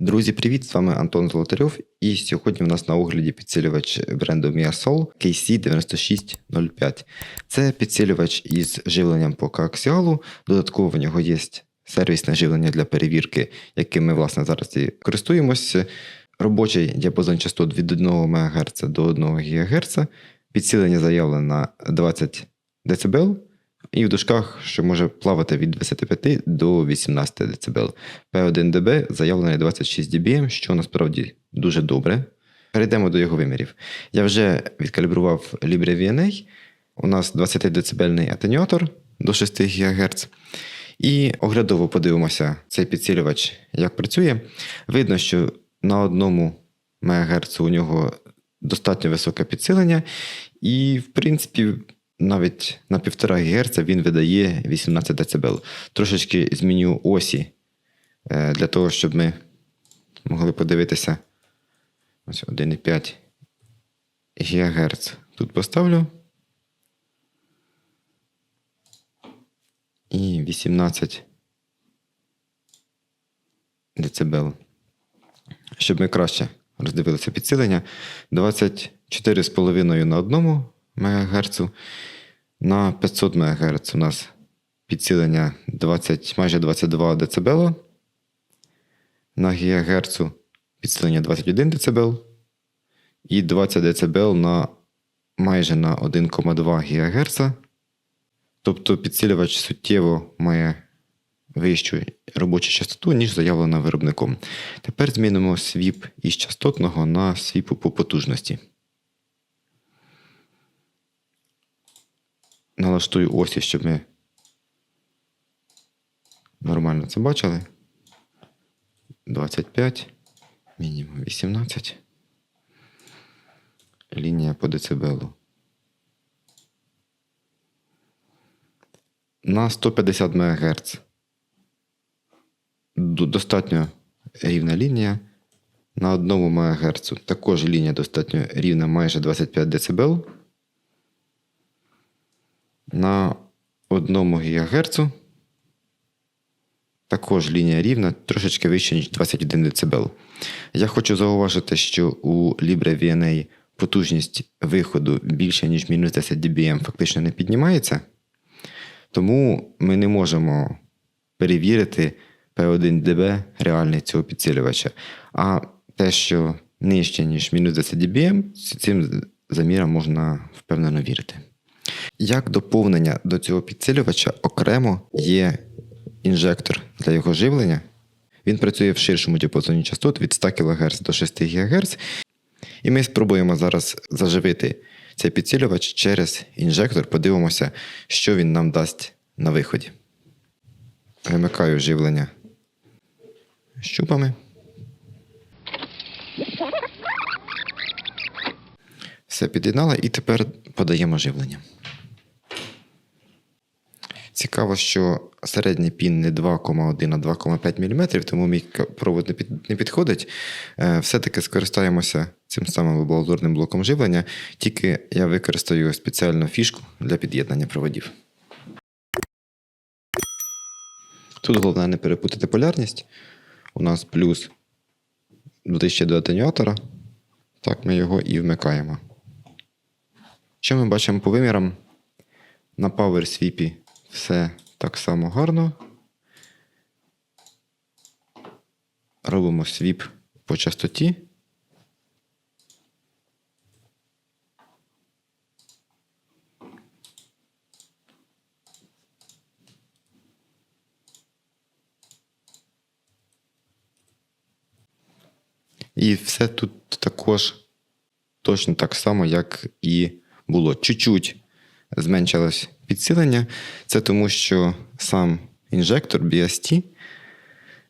Друзі, привіт! З вами Антон Золотарьов. І сьогодні в нас на огляді підсилювач бренду Miasol KC9605. Це підсилювач із живленням по коаксіалу. Додатково в нього є сервісне живлення для перевірки, яким ми власне зараз і користуємося. Робочий діапазон частот від 1 МГц до 1 ГГц. Підсилення заявлено на 20 дБ. І в дужках, що може плавати від 25 до 18 дБ. P1 dB заявлений 26 dBm, що насправді дуже добре. Перейдемо до його вимірів. Я вже відкалібрував Libre VNA. У нас 20 дБ атенюатор до 6 ГГц. І оглядово подивимося цей підсилювач, як працює. Видно, що на 1 МГц у нього достатньо високе підсилення, і, в принципі, навіть на 1,5 ГГц він видає 18 дБ. Трошечки зміню осі е, для того, щоб ми могли подивитися. Ось 1,5 ГГц тут поставлю. І 18 дБ. Щоб ми краще роздивилися підсилення. 24,5 на 1 МГц. На 500 МГц у нас підсилення 20, майже 22 дБ. На ГГц підсилення 21 дБ. І 20 дБ на майже на 1,2 ГГц. Тобто підсилювач суттєво має вищу робочу частоту, ніж заявлена виробником. Тепер змінимо свіп із частотного на свіпу по потужності. Налаштую осі, щоб ми нормально це бачили. 25, мінімум 18. Лінія по децибелу. На 150 МГц достатньо рівна лінія. На 1 МГц також лінія достатньо рівна майже 25 дБ. На 1 ГГц також лінія рівна, трошечки вища, ніж 21 дБ. Я хочу зауважити, що у Libre VNA потужність виходу більше, ніж мінус 10 dBm фактично не піднімається. Тому ми не можемо перевірити P1 dB реальний цього підсилювача. А те, що нижче, ніж мінус 10 dBm, цим заміром можна впевнено вірити. Як доповнення до цього підсилювача окремо є інжектор для його живлення. Він працює в ширшому діапазоні частот від 100 кГц до 6 ГГц. І ми спробуємо зараз заживити цей підсилювач через інжектор, подивимося, що він нам дасть на виході. Вимикаю живлення щупами. Все під'єднали і тепер подаємо живлення. Цікаво, що середній пін не 2,1, а 2,5 мм, тому мій провод не, під, не підходить. Е, все-таки скористаємося цим самим лабораторним блоком живлення, тільки я використаю спеціальну фішку для під'єднання проводів. Тут головне не перепутати полярність. У нас плюс ближче до атенюатора. Так, ми його і вмикаємо. Що ми бачимо по вимірам? На Power Sweep все так само гарно. Робимо свіп по частоті. І все тут також точно так само, як і було. Чуть-чуть зменшилось підсилення. Це тому, що сам інжектор BST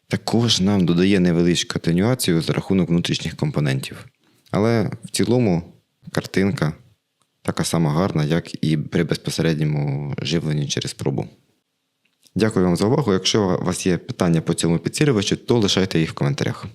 також нам додає невеличку атенюацію за рахунок внутрішніх компонентів. Але в цілому картинка така сама гарна, як і при безпосередньому живленні через пробу. Дякую вам за увагу. Якщо у вас є питання по цьому підсилювачу, то лишайте їх в коментарях.